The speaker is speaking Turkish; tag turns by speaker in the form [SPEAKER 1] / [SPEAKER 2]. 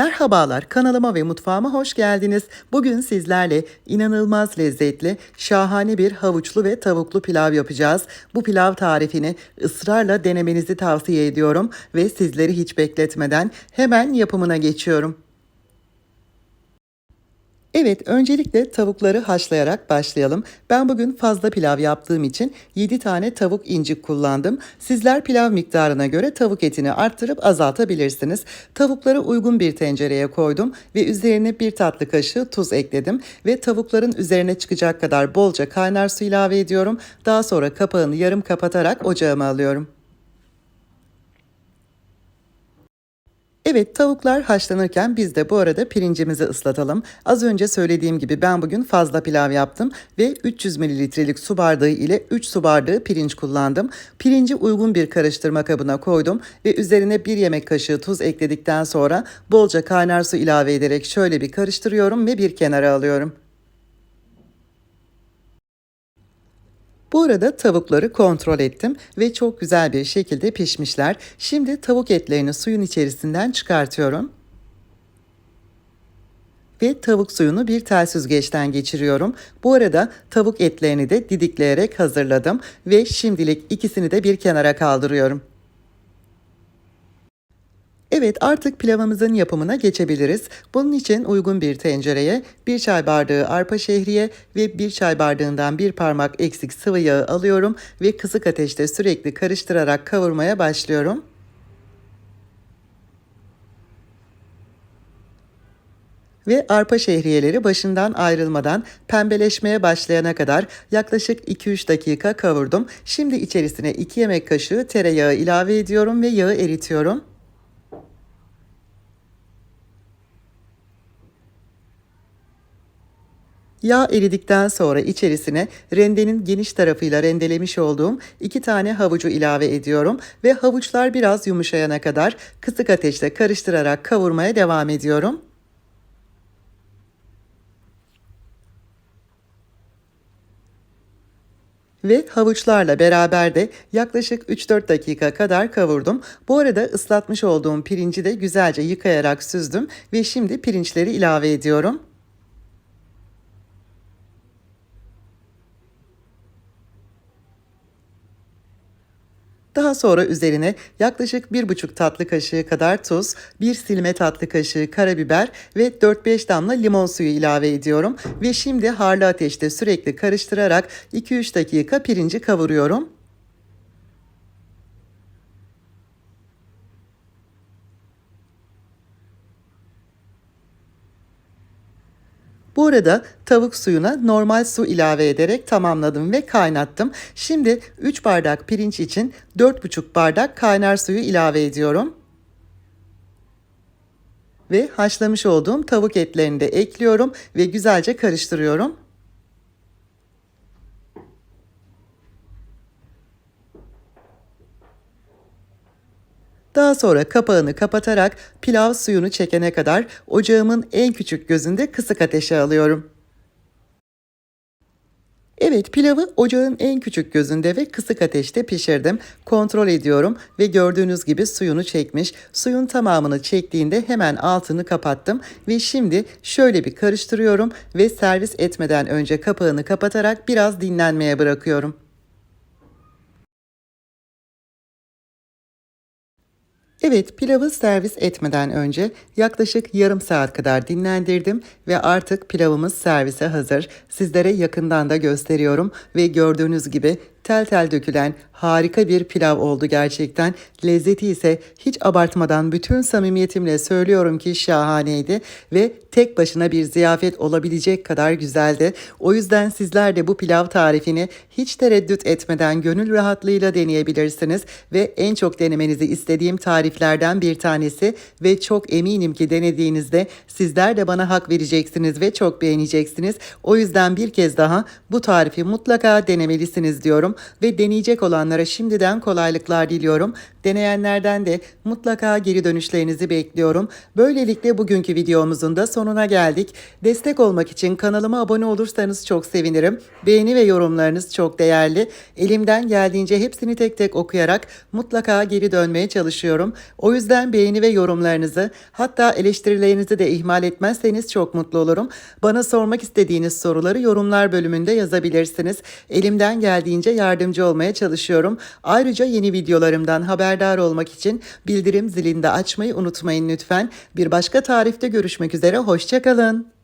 [SPEAKER 1] Merhabalar, kanalıma ve mutfağıma hoş geldiniz. Bugün sizlerle inanılmaz lezzetli, şahane bir havuçlu ve tavuklu pilav yapacağız. Bu pilav tarifini ısrarla denemenizi tavsiye ediyorum ve sizleri hiç bekletmeden hemen yapımına geçiyorum. Evet, öncelikle tavukları haşlayarak başlayalım. Ben bugün fazla pilav yaptığım için 7 tane tavuk incik kullandım. Sizler pilav miktarına göre tavuk etini arttırıp azaltabilirsiniz. Tavukları uygun bir tencereye koydum ve üzerine bir tatlı kaşığı tuz ekledim ve tavukların üzerine çıkacak kadar bolca kaynar su ilave ediyorum. Daha sonra kapağını yarım kapatarak ocağıma alıyorum. Evet tavuklar haşlanırken biz de bu arada pirincimizi ıslatalım. Az önce söylediğim gibi ben bugün fazla pilav yaptım ve 300 mililitrelik su bardağı ile 3 su bardağı pirinç kullandım. Pirinci uygun bir karıştırma kabına koydum ve üzerine 1 yemek kaşığı tuz ekledikten sonra bolca kaynar su ilave ederek şöyle bir karıştırıyorum ve bir kenara alıyorum. Bu arada tavukları kontrol ettim ve çok güzel bir şekilde pişmişler. Şimdi tavuk etlerini suyun içerisinden çıkartıyorum. Ve tavuk suyunu bir tel süzgeçten geçiriyorum. Bu arada tavuk etlerini de didikleyerek hazırladım ve şimdilik ikisini de bir kenara kaldırıyorum. Evet artık pilavımızın yapımına geçebiliriz. Bunun için uygun bir tencereye bir çay bardağı arpa şehriye ve bir çay bardağından bir parmak eksik sıvı yağı alıyorum ve kısık ateşte sürekli karıştırarak kavurmaya başlıyorum. ve arpa şehriyeleri başından ayrılmadan pembeleşmeye başlayana kadar yaklaşık 2-3 dakika kavurdum. Şimdi içerisine 2 yemek kaşığı tereyağı ilave ediyorum ve yağı eritiyorum. Yağ eridikten sonra içerisine rendenin geniş tarafıyla rendelemiş olduğum iki tane havucu ilave ediyorum ve havuçlar biraz yumuşayana kadar kısık ateşte karıştırarak kavurmaya devam ediyorum. ve havuçlarla beraber de yaklaşık 3-4 dakika kadar kavurdum. Bu arada ıslatmış olduğum pirinci de güzelce yıkayarak süzdüm ve şimdi pirinçleri ilave ediyorum. Daha sonra üzerine yaklaşık 1,5 tatlı kaşığı kadar tuz, 1 silme tatlı kaşığı karabiber ve 4-5 damla limon suyu ilave ediyorum. Ve şimdi harlı ateşte sürekli karıştırarak 2-3 dakika pirinci kavuruyorum. Bu arada tavuk suyuna normal su ilave ederek tamamladım ve kaynattım. Şimdi 3 bardak pirinç için 4,5 bardak kaynar suyu ilave ediyorum. Ve haşlamış olduğum tavuk etlerini de ekliyorum ve güzelce karıştırıyorum. Daha sonra kapağını kapatarak pilav suyunu çekene kadar ocağımın en küçük gözünde kısık ateşe alıyorum. Evet pilavı ocağın en küçük gözünde ve kısık ateşte pişirdim. Kontrol ediyorum ve gördüğünüz gibi suyunu çekmiş. Suyun tamamını çektiğinde hemen altını kapattım ve şimdi şöyle bir karıştırıyorum ve servis etmeden önce kapağını kapatarak biraz dinlenmeye bırakıyorum. Evet, pilavı servis etmeden önce yaklaşık yarım saat kadar dinlendirdim ve artık pilavımız servise hazır. Sizlere yakından da gösteriyorum ve gördüğünüz gibi tel tel dökülen harika bir pilav oldu gerçekten. Lezzeti ise hiç abartmadan bütün samimiyetimle söylüyorum ki şahaneydi ve tek başına bir ziyafet olabilecek kadar güzeldi. O yüzden sizler de bu pilav tarifini hiç tereddüt etmeden gönül rahatlığıyla deneyebilirsiniz ve en çok denemenizi istediğim tariflerden bir tanesi ve çok eminim ki denediğinizde sizler de bana hak vereceksiniz ve çok beğeneceksiniz. O yüzden bir kez daha bu tarifi mutlaka denemelisiniz diyorum. Düşünüyorum ve deneyecek olanlara şimdiden kolaylıklar diliyorum. Deneyenlerden de mutlaka geri dönüşlerinizi bekliyorum. Böylelikle bugünkü videomuzun da sonuna geldik. Destek olmak için kanalıma abone olursanız çok sevinirim. Beğeni ve yorumlarınız çok değerli. Elimden geldiğince hepsini tek tek okuyarak mutlaka geri dönmeye çalışıyorum. O yüzden beğeni ve yorumlarınızı hatta eleştirilerinizi de ihmal etmezseniz çok mutlu olurum. Bana sormak istediğiniz soruları yorumlar bölümünde yazabilirsiniz. Elimden geldiğince yardımcı olmaya çalışıyorum. Ayrıca yeni videolarımdan haberdar olmak için bildirim zilini de açmayı unutmayın lütfen. Bir başka tarifte görüşmek üzere. Hoşçakalın.